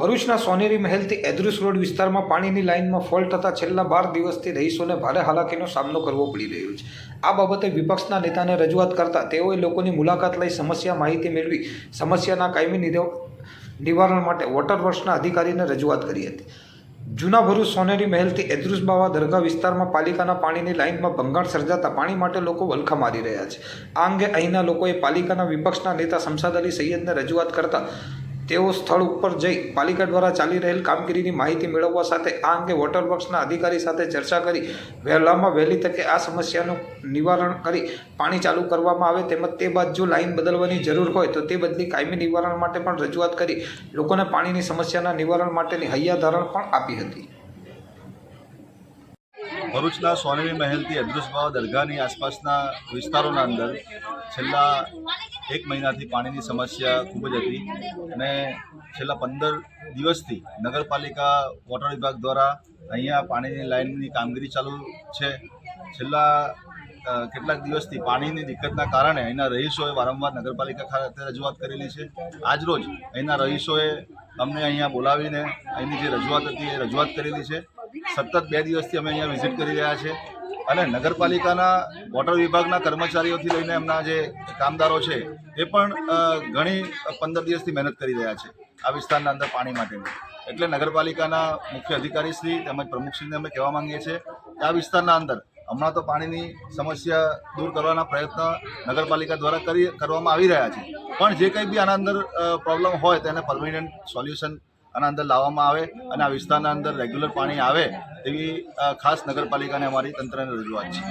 ભરૂચના સોનેરી મહેલથી એદ્રુસ રોડ વિસ્તારમાં પાણીની લાઇનમાં ફોલ્ટ થતાં છેલ્લા બાર દિવસથી રહીશોને ભારે હાલાકીનો સામનો કરવો પડી રહ્યો છે. આ બાબતે વિપક્ષના નેતાને રજૂઆત કરતાં તેઓએ લોકોની મુલાકાત લઈ સમસ્યા માહિતી મેળવી, સમસ્યાના કાયમી નિવારણ માટે વોટર વર્ષના અધિકારીને રજૂઆત કરી હતી. જૂના ભરૂચ સોનેરી મહેલથી એદ્રુસ બાવા દરગાહ વિસ્તારમાં પાલિકાના પાણીની લાઇનમાં ભંગાણ સર્જાતા પાણી માટે લોકો વલખા મારી રહ્યા છે. આ અંગે અહીંના લોકોએ પાલિકાના વિપક્ષના નેતા શમશાદ અલી સૈયદને રજૂઆત કરતા તેઓ સ્થળ ઉપર જઈ પાલિકા દ્વારા ચાલી રહેલ કામગીરીની માહિતી મેળવવા સાથે આ અંગે વોટર વર્ક્સના અધિકારી સાથે ચર્ચા કરી, વહેલામાં વહેલી તકે આ સમસ્યાનું નિવારણ કરી પાણી ચાલુ કરવામાં આવે તેમજ તે બાદ જો લાઇન બદલવાની જરૂર હોય તો તે બદલી કાયમી નિવારણ માટે પણ રજૂઆત કરી લોકોને પાણીની સમસ્યાના નિવારણ માટેની હૈયાધારણ પણ આપી હતી. ભરૂચના સોનેરી મહેલથી અદૃશ્યભાવ દરગાહની આસપાસના વિસ્તારોના અંદર છેલ્લા એક મહિનાથી પાણીની સમસ્યા ખૂબ જ હતી અને છેલ્લા પંદર દિવસથી નગરપાલિકા, વોટર વિભાગ દ્વારા અહીંયા પાણીની લાઇનની કામગીરી ચાલુ છે. છેલ્લા કેટલાક દિવસથી પાણીની દિક્કતના કારણે અહીંના રહીશોએ વારંવાર નગરપાલિકા ખાતે રજૂઆત કરેલી છે. આજરોજ અહીંના રહીશોએ અમને અહીંયા બોલાવીને અહીંની જે રજૂઆત હતી એ રજૂઆત કરેલી છે. સતત બે દિવસથી અમે અહીંયા વિઝિટ કરી રહ્યા છે. અને નગરપાલિકાના વોટર વિભાગના કર્મચારીઓથી લઈને એમના જે કામદારો છે, એ પણ ઘણી પંદર દિવસથી મહેનત કરી રહ્યા છે આ વિસ્તારના અંદર પાણી માટેની. એટલે નગરપાલિકાના મુખ્ય અધિકારીશ્રી તેમજ પ્રમુખશ્રીને અમે કહેવા માંગીએ છીએ કે આ વિસ્તારના અંદર હમણાં તો પાણીની સમસ્યા દૂર કરવાના પ્રયત્ન નગરપાલિકા દ્વારા કરી, કરવામાં આવી રહ્યા છે. પણ જે કંઈ બી આના અંદર પ્રોબ્લેમ હોય તેને પરમિનન્ટ સોલ્યુશન આના અંદર લાવવામાં આવે અને આ વિસ્તારના અંદર રેગ્યુલર પાણી આવે તેવી ખાસ નગરપાલિકાને અમારી તંત્રને રજૂઆત છે.